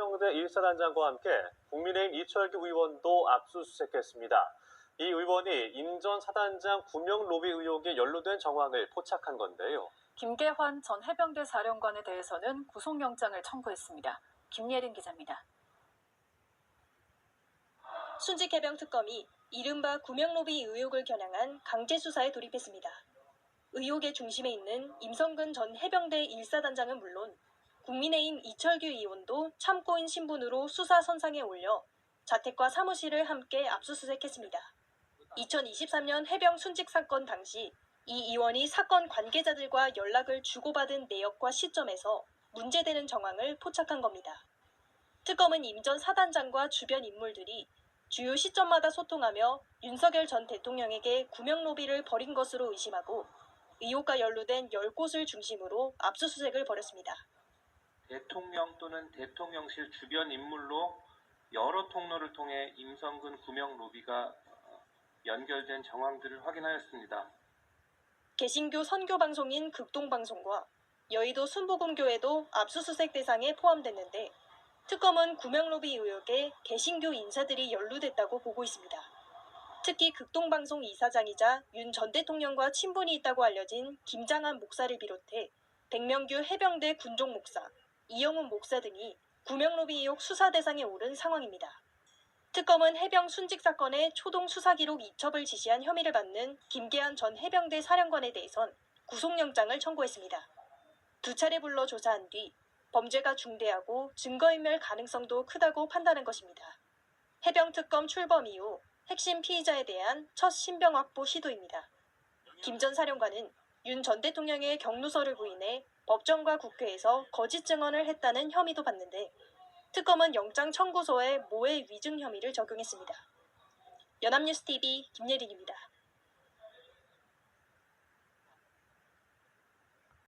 해병대 1사단장과 함께 국민의힘 이철규 의원도 압수수색했습니다. 이 의원이 임전 사단장 구명 로비 의혹에 연루된 정황을 포착한 건데요. 김계환 전 해병대 사령관에 대해서는 구속영장을 청구했습니다. 김예린 기자입니다. 순직 해병 특검이 이른바 구명 로비 의혹을 겨냥한 강제 수사에 돌입했습니다. 의혹의 중심에 있는 임성근 전 해병대 1사단장은 물론 국민의힘 이철규 의원도 참고인 신분으로 수사 선상에 올려 자택과 사무실을 함께 압수수색했습니다. 2023년 해병 순직 사건 당시 이 의원이 사건 관계자들과 연락을 주고받은 내역과 시점에서 문제되는 정황을 포착한 겁니다. 특검은 임 전 사단장과 주변 인물들이 주요 시점마다 소통하며 윤석열 전 대통령에게 구명 로비를 벌인 것으로 의심하고 의혹과 연루된 10곳을 중심으로 압수수색을 벌였습니다. 대통령 또는 대통령실 주변 인물로 여러 통로를 통해 임성근 구명 로비가 어, 연결된 정황들을 확인하였습니다. 개신교 선교 방송인 극동방송과 여의도 순복음교회도 압수수색 대상에 포함됐는데 특검은 구명로비 의혹에 개신교 인사들이 연루됐다고 보고 있습니다. 특히 극동방송 이사장이자 윤 전 대통령과 친분이 있다고 알려진 김장한 목사를 비롯해 백명규 해병대 군종 목사, 이영훈 목사 등이 구명로비 의혹 수사 대상에 오른 상황입니다. 특검은 해병 순직 사건의 초동 수사 기록 이첩을 지시한 혐의를 받는 김계한 전 해병대 사령관에 대해선 구속영장을 청구했습니다. 두 차례 불러 조사한 뒤 범죄가 중대하고 증거인멸 가능성도 크다고 판단한 것입니다. 해병 특검 출범 이후 핵심 피의자에 대한 첫 신병 확보 시도입니다. 김 전 사령관은 윤 전 대통령의 경로서를 부인해 법정과 국회에서 거짓 증언을 했다는 혐의도 받는데 특검은 영장 청구서에 모해 위증 혐의를 적용했습니다. 연합뉴스 TV 김예린입니다.